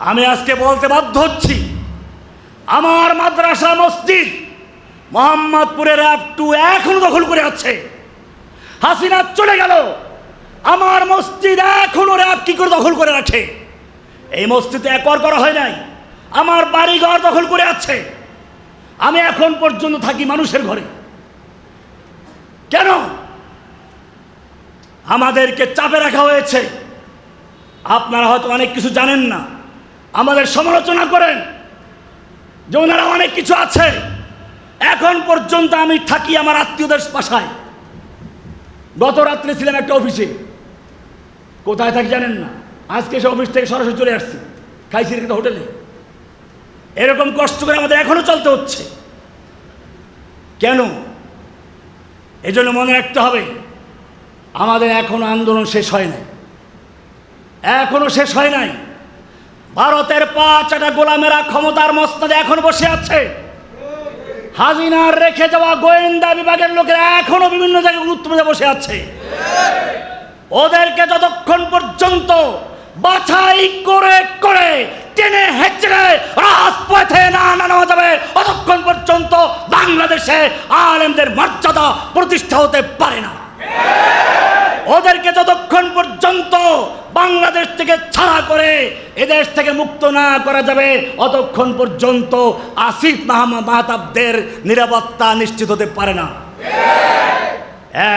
আমি আজকে বলতে বাধ্য হচ্ছি, আমার মাদ্রাসা মসজিদ মোহাম্মদপুরের অ্যাপ টু এখনও দখল করে আছে। হাসিনা চলে গেল, আমার মসজিদ এখনও র্যাব কি করে দখল করে রাখে? এই মসজিদে একর করা হয় নাই, আমার বাড়ি ঘর দখল করে আছে। আমি এখন পর্যন্ত থাকি মানুষের ঘরে। কেন? আমাদেরকে চাপে রাখা হয়েছে। আপনারা হয়তো অনেক কিছু জানেন না। আমাদের সমালোচনা করেন, যে ওনারা অনেক কিছু আছে। এখন পর্যন্ত আমি থাকি আমার আত্মীয়দের বাসায়। গত রাত্রে ছিলাম একটা অফিসে। কোথায় থাকি জানেন না। আজকে সে অফিস থেকে সরাসরি চলে আসছি। খাইছি কিন্তু হোটেলে। এরকম কষ্ট করে আমাদের এখনও চলতে হচ্ছে। কেন? এজন্য মনে রাখতে হবে, আমাদের এখনও আন্দোলন শেষ হয় নাই। এখনও শেষ হয় নাই। ভারতের পাঁচ একটা গোলামেরা ক্ষমতার মস্তদে এখন বসে আছে। হাজিনার রেখে যাওয়া গোয়েন্দা বিভাগের লোকেরা এখনও বিভিন্ন জায়গায় গুরুত্বপূর্ণ বসে আছে। ওদেরকে যতক্ষণ পর্যন্ত বাছাই করে করে টেনে হেঁচড়ে রাজপথে না নামা যাবে, ততক্ষণ পর্যন্ত বাংলাদেশে আলেমদের মর্যাদা প্রতিষ্ঠা হতে পারে না। ওদেরকে যতক্ষণ পর্যন্ত বাংলাদেশ থেকে ছাড়া করে এদেশ থেকে মুক্ত না করা যাবে, অতক্ষণ পর্যন্ত আসিফ মাহমুদ মাহতাবদের নিরাপত্তা নিশ্চিত হতে পারে না।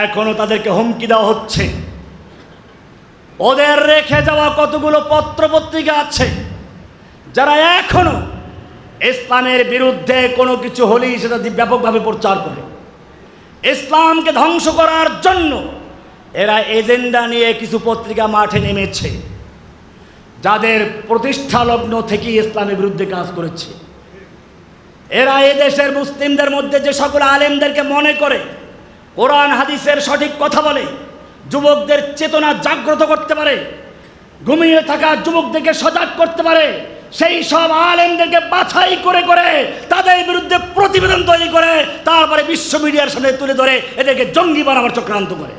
এখনও তাদেরকে হুমকি দেওয়া হচ্ছে। ওদের রেখে যাওয়া কতগুলো পত্র পত্রিকা আছে, যারা এখনও ইসলামের বিরুদ্ধে কোনো কিছু হলেই সেটা ব্যাপকভাবে প্রচার করে। ইসলামকে ধ্বংস করার জন্য এরা এজেন্ডা নিয়ে কিছু পত্রিকা মাঠে নেমেছে, যাদের প্রতিষ্ঠা লগ্ন থেকেই ইসলামের বিরুদ্ধে কাজ করেছে। এরা এদেশের মুসলিমদের মধ্যে যে সকল আলেমদেরকে মনে করে, কোরআন, হাদিসের সঠিক কথা বলে, যুবকদের চেতনা জাগ্রত করতে পারে, ঘুমিয়ে থাকা যুবকদেরকে সজাগ করতে পারে, সেই সব আলেমদেরকে বাছাই করে করে তাদের বিরুদ্ধে প্রতিবেদন তৈরি করে, তারপরে বিশ্ব মিডিয়ার সামনে তুলে ধরে এদেরকে জঙ্গি বানাবার চক্রান্ত করে।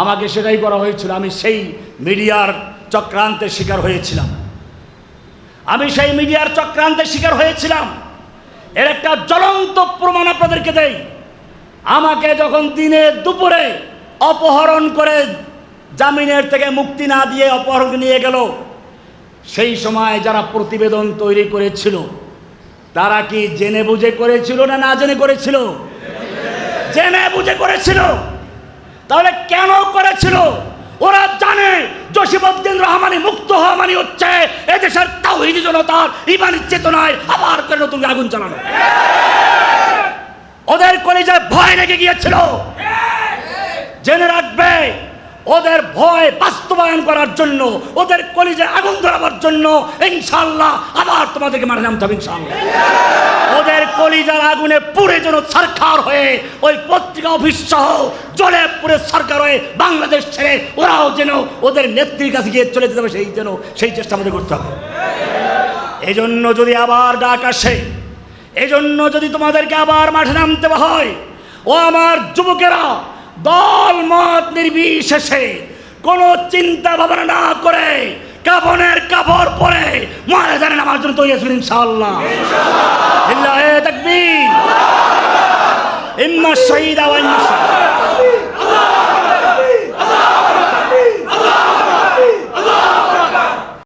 আমাকে সেটাই করা হয়েছিল, আমি সেই মিডিয়ার চক্রান্তের শিকার হয়েছিলাম। আমি সেই মিডিয়ার চক্রান্তের শিকার হয়েছিলাম। এর একটা জ্বলন্ত প্রমাণ আপনাদেরকে দেই। আমাকে যখন দিনে দুপুরে অপহরণ করে জামিনের থেকে মুক্তি না দিয়ে অপহরণ নিয়ে গেল, সেই সময় যারা প্রতিবেদন তৈরি করেছিল, তারা কি জেনে বুঝে করেছিল না না জেনে করেছিল? জেনে বুঝে করেছিল। তাহলে কেন করেছিল? ওরা জানে জসিমউদ্দিন রহমানি মুক্ত হওয়া মানে হচ্ছে এদেশের তাহিদি জনতার ইমান চেতনায় আবার করে নতুন আগুন চালানো ওদের কলেজায় ভয় লেগে গিয়েছিল। জেনে রাখবে ওদের ভয় বাস্তবায়ন করার জন্য, ওদের কলিজে আগুন ধরাবার জন্য ইনশাল্লাহ আবার তোমাদেরকে মারা নামতে হবে ইনশাল্লাহ ওদের কলিজার আগুনে পুড়ে যেন সরকার হয়ে, ওই পত্রিকা অফিস সহ জলে পুরে সরকার হয়ে বাংলাদেশ ছেড়ে ওরাও যেন ওদের নেত্রীর কাছে গিয়ে চলে যেতে হবে সেই যেন, সেই চেষ্টা আমাদের করতে হবে। এই জন্য যদি আবার ডাক আসে এই জন্য যদি তোমাদেরকে আবার মাঠে নামতে হয়, ও আমার যুবকেরা দল মত নির্বিশেষে কোনো চিন্তা ভাবনা না করে কাপনের কাপড় পরে মারা জানেন আমার জন্য তৈরি আছেন ইনশাআল্লাহ ইল্লাহ তাকবীর ইম্মা শহীদ আওয়া ইম্মা শাহিদ।